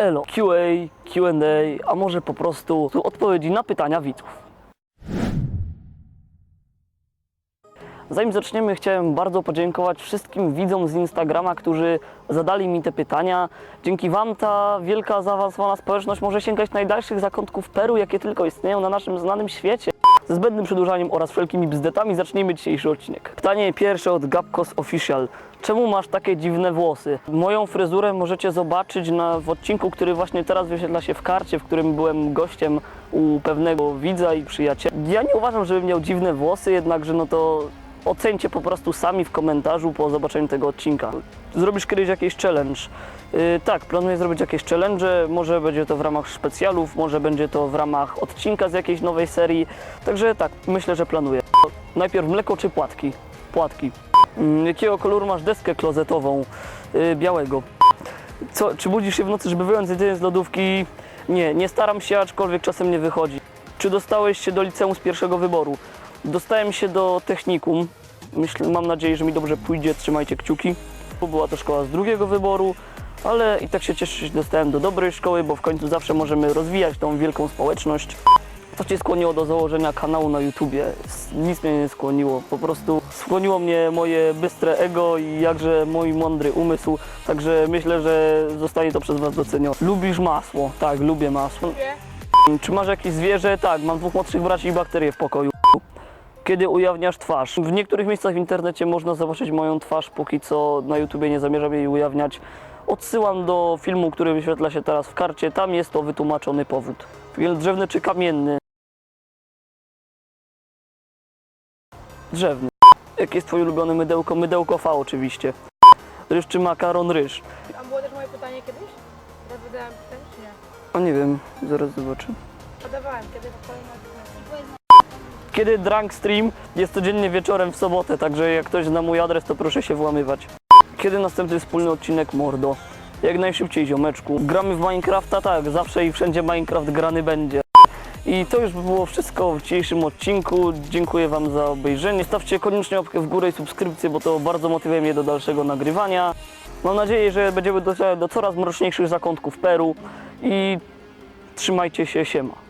elo, QA, Q&A, a może po prostu odpowiedzi na pytania widzów. Zanim zaczniemy, chciałem bardzo podziękować wszystkim widzom z Instagrama, którzy zadali mi te pytania. Dzięki Wam ta wielka, zaawansowana społeczność może sięgać najdalszych zakątków Peru, jakie tylko istnieją na naszym znanym świecie. Zbędnym przedłużaniem oraz wszelkimi bzdetami zacznijmy dzisiejszy odcinek. Pytanie pierwsze od Gabkos Official. Czemu masz takie dziwne włosy? Moją fryzurę możecie zobaczyć na, w odcinku, który właśnie teraz wyświetla się w karcie, w którym byłem gościem u pewnego widza i przyjaciela. Ja nie uważam, żebym miał dziwne włosy, jednakże no to ocencie po prostu sami w komentarzu po zobaczeniu tego odcinka. Zrobisz kiedyś jakiś challenge? Yy, tak, planuję zrobić jakieś challenge, może będzie to w ramach specjalów, może będzie to w ramach odcinka z jakiejś nowej serii, także tak, myślę, że planuję. Najpierw mleko czy płatki? Płatki. Mm, jakiego koloru masz deskę klozetową? Yy, białego. Co, czy budzisz się w nocy, żeby wyjąć jedzenie z lodówki? Nie, nie staram się, aczkolwiek czasem nie wychodzi. Czy dostałeś się do liceum z pierwszego wyboru? Dostałem się do technikum. Myślę, mam nadzieję, że mi dobrze pójdzie. Trzymajcie kciuki. Była to szkoła z drugiego wyboru, ale i tak się cieszę, że dostałem do dobrej szkoły, bo w końcu zawsze możemy rozwijać tą wielką społeczność. Co Cię skłoniło do założenia kanału na YouTubie? Nic mnie nie skłoniło. Po prostu skłoniło mnie moje bystre ego i jakże mój mądry umysł. Także myślę, że zostanie to przez Was docenione. Lubisz masło? Tak, lubię masło. Czy masz jakieś zwierzę? Tak, mam dwóch młodszych braci i bakterie w pokoju. Kiedy ujawniasz twarz? W niektórych miejscach w internecie można zobaczyć moją twarz, póki co na YouTubie nie zamierzam jej ujawniać. Odsyłam do filmu, który wyświetla się teraz w karcie. Tam jest to wytłumaczony powód. Drzewny czy kamienny? Drzewny. Jakie jest twoje ulubione mydełko? Mydełko V oczywiście. Ryż czy makaron? Ryż. A było też moje pytanie kiedyś? Ja wydałem pytanie, czy nie? O nie wiem, zaraz zobaczę. Podawałem, kiedy kolejnym odcinku. Kiedy Drunk Stream jest codziennie wieczorem w sobotę, także jak ktoś zna mój adres, to proszę się włamywać. Kiedy następny wspólny odcinek Mordo? Jak najszybciej, ziomeczku. Gramy w Minecrafta? Tak, zawsze i wszędzie Minecraft grany będzie. I to już by było wszystko w dzisiejszym odcinku. Dziękuję Wam za obejrzenie. Stawcie koniecznie łapkę w górę i subskrypcję, bo to bardzo motywuje mnie do dalszego nagrywania. Mam nadzieję, że będziemy docierać do coraz mroczniejszych zakątków Peru i trzymajcie się, siema.